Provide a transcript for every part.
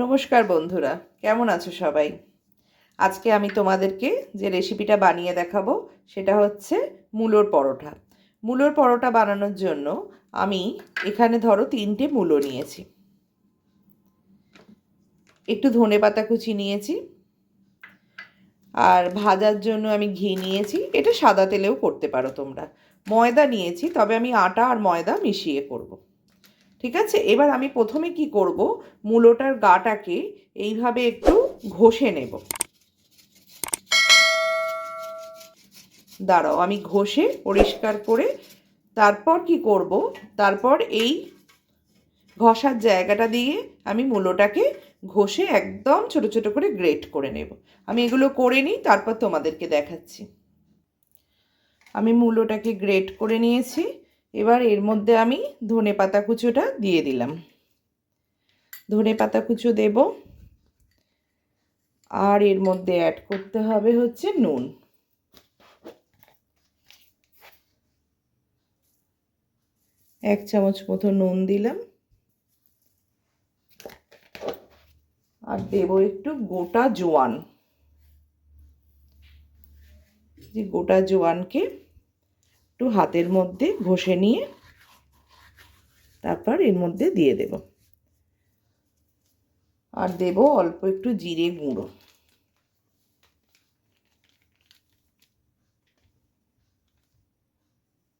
নমস্কার বন্ধুরা, কেমন আছো সবাই? আজকে আমি তোমাদেরকে যে রেসিপিটা বানিয়ে দেখাবো, সেটা হচ্ছে মূলোর পরোটা। মূলোর পরোটা বানানোর জন্য আমি এখানে ধরো তিনটে মূলো নিয়েছি। একটু ধনে পাতা কুচি নিয়েছি। আর ভাজার জন্য আমি ঘি নিয়েছি, এটা সাদা তেলেও করতে পারো তোমরা। ময়দা নিয়েছি, তবে আমি আটা আর ময়দা মিশিয়ে করব। ঠিক আছে? এবার আমি প্রথমে কি করব? মূলোটার গাটাকে এইভাবে একটু ঘষে নেব। দাঁড়াও, আমি ঘষে পরিষ্কার করে তারপর কি করব? তারপর এই ঘষার জায়গাটা দিয়ে আমি মূলোটাকে ঘষে একদম ছোট ছোট করে গ্রেট করে নেব। আমি এগুলো করে নিই, তারপর তোমাদেরকে দেখাচ্ছি। আমি মূলোটাকে গ্রেট করে নিয়েছি। এবার এর মধ্যে আমি ধনে পাতা কুচোটা দিয়ে দিলাম। ধনে পাতা কুচো দেব। আর এর মধ্যে অ্যাড করতে হবে হচ্ছে নুন। এক চামচ মতো নুন দিলাম। আর দেব একটু গোটা জোয়ান। যে গোটা জোয়ানকে একটু হাতের মধ্যে ঘষে নিয়ে তারপর এর মধ্যে দিয়ে দেব। আর দেব অল্প একটু জিরে গুঁড়ো।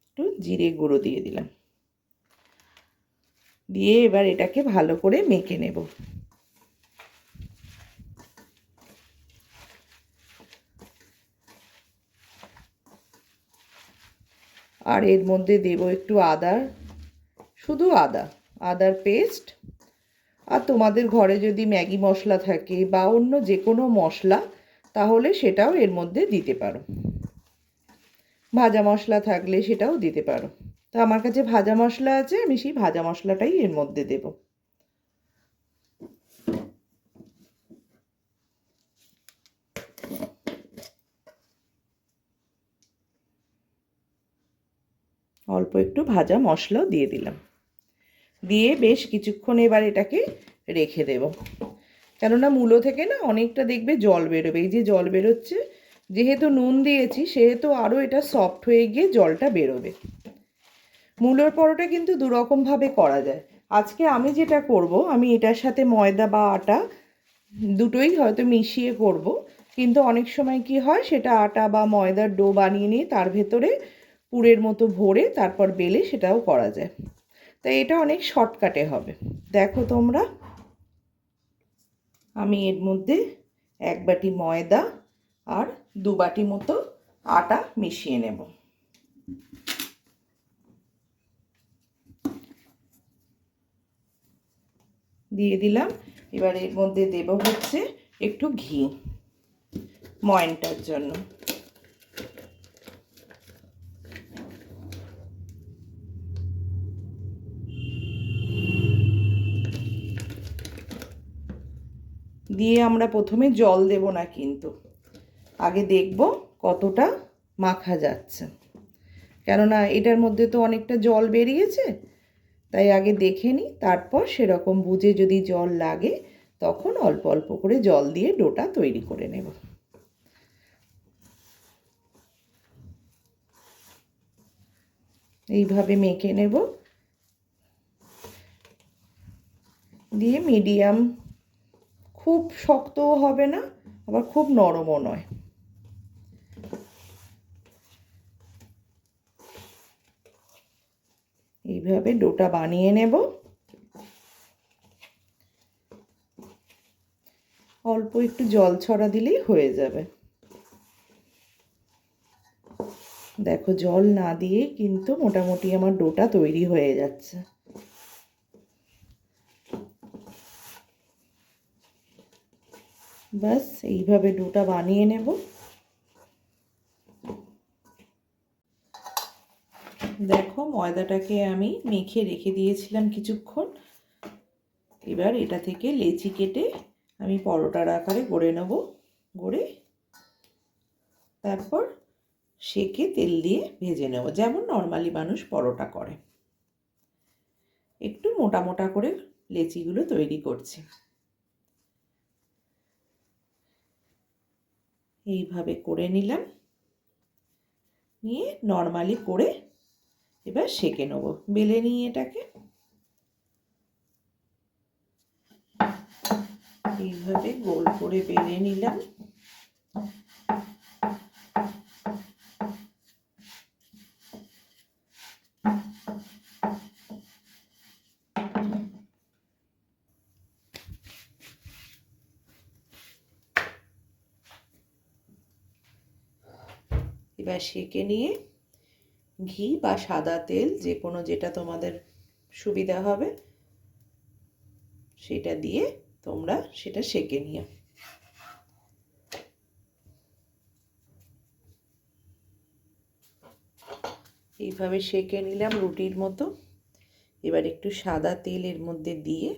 একটু জিরে গুঁড়ো দিয়ে দিলাম। দিয়ে এবার এটাকে ভালো করে মেখে নেব। আর এর মধ্যে দেব একটু আদার, শুধু আদা, আদার পেস্ট আর তোমাদের ঘরে যদি ম্যাগি মশলা থাকে বা অন্য যে কোনো মশলা, তাহলে সেটাও এর মধ্যে দিতে পারো। ভাজা মশলা থাকলে সেটাও দিতে পারো। তো আমার কাছে ভাজা মশলা আছে, আমি সেই ভাজা মশলাটাই এর মধ্যে দেব। অল্প একটু ভাজা মশলাও দিয়ে দিলাম। দিয়ে বেশ কিছুক্ষণ এবার এটাকে রেখে দেব। কেননা মূলো থেকে না অনেকটা দেখবে জল বেরোবে। এই যে জল বেরোচ্ছে, যেহেতু নুন দিয়েছি, সেহেতু আরও এটা সফট হয়ে গিয়ে জলটা বেরোবে। মূলোর পরোটা কিন্তু দুরকমভাবে করা যায়। আজকে আমি যেটা করব, আমি এটার সাথে ময়দা বা আটা দুটোই হয়তো মিশিয়ে করব। কিন্তু অনেক সময় কি হয়, সেটা আটা বা ময়দার ডো বানিয়ে নিয়ে তার ভেতরে পুরের মতো ভরে তারপর বেলে সেটাও করা যায়। তাই এটা অনেক শর্টকাটে হবে। দেখো তোমরা। আমি এর মধ্যে এক বাটি ময়দা আর দু বাটি মতো আটা মিশিয়ে নেব। দিয়ে দিলাম। এবার এর মধ্যে দেব হচ্ছে একটু ঘি। ময়নটার জন্য। দিয়ে আমরা প্রথমে জল দেব না কিন্তু। আগে দেখব কতটা মাখা যাচ্ছে। কেননা এটার মধ্যে তো অনেকটা জল বেরিয়েছে, তাই আগে দেখে নিই, তারপর সেরকম বুঝে যদি জল লাগে, তখন অল্প অল্প করে জল দিয়ে ডোটা তৈরি করে নেব। এইভাবে মেখে নেব। দিয়ে মিডিয়াম খুব শক্তও হবে না, আবার খুব নরমও নয়। এইভাবে ডোটা বানিয়ে নেব। অল্প একটু জল ছড়া দিলেই হয়ে যাবে। দেখো, জল না দিয়ে কিন্তু মোটামুটি আমার ডোটা তৈরি হয়ে যাচ্ছে। ব্যাস, এইভাবে ডোটা বানিয়ে নেব। দেখো, ময়দাটাকে আমি মেখে রেখে দিয়েছিলাম কিছুক্ষণ। এবার এটা থেকে লেচি কেটে আমি পরোটার আকারে গড়ে নেব, গড়ে তারপর সেকে তেল দিয়ে ভেজে নেব, যেমন নর্মালি মানুষ পরোটা করে। একটু মোটা মোটা করে লেচিগুলো তৈরি করছি। এইভাবে করে নিলাম। নিয়ে নর্মালি করে এবার সেঁকে নেব, বেলে নিয়ে এটাকে। এইভাবে গোল করে বেলে নিলাম। এবার সেঁকে নিয়ে ঘি বা সাদা তেল, যে কোনো যেটা তোমাদের সুবিধা হবে, সেটা দিয়ে তোমরা সেটা সেঁকে নিও। এইভাবে সেঁকে নিলাম রুটির মতো। এবার একটু সাদা তেল এর মধ্যে দিয়ে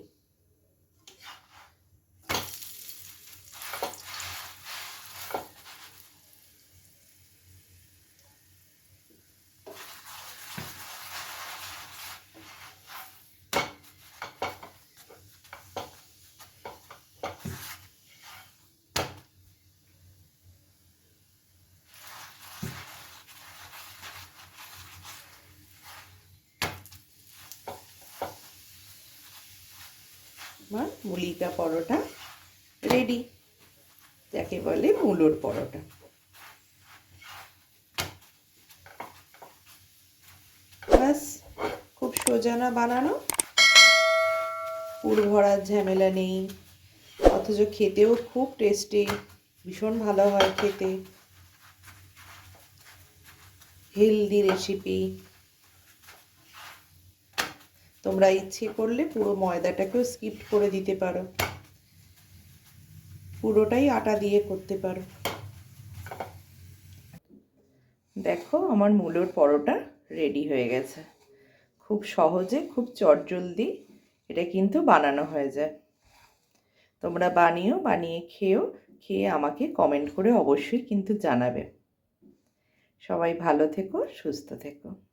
আমার মুলিকা পরোটা রেডি যাকে বলে মুলোর পরোটা। ব্যাস, খুব সোজানা বানানো। পুর ভরার ঝামেলা নেই। অথচ খেতেও খুব টেস্টি ভীষণ ভালো হয় খেতে। হেলদি রেসিপি তোমরা ইচ্ছে করলে পুরো ময়দাটাকেও স্কিপ করে দিতে পারো। পুরোটাই আটা দিয়ে করতে পারো। দেখো, আমার মূলোর পরোটা রেডি হয়ে গেছে। খুব সহজে, খুব চটজলদি এটা কিন্তু বানানো হয়ে যায়। তোমরা বানিয়েও বানিয়ে খেয়েও খেয়ে আমাকে কমেন্ট করে অবশ্যই কিন্তু জানাবে। সবাই ভালো থেকো, সুস্থ থেকো।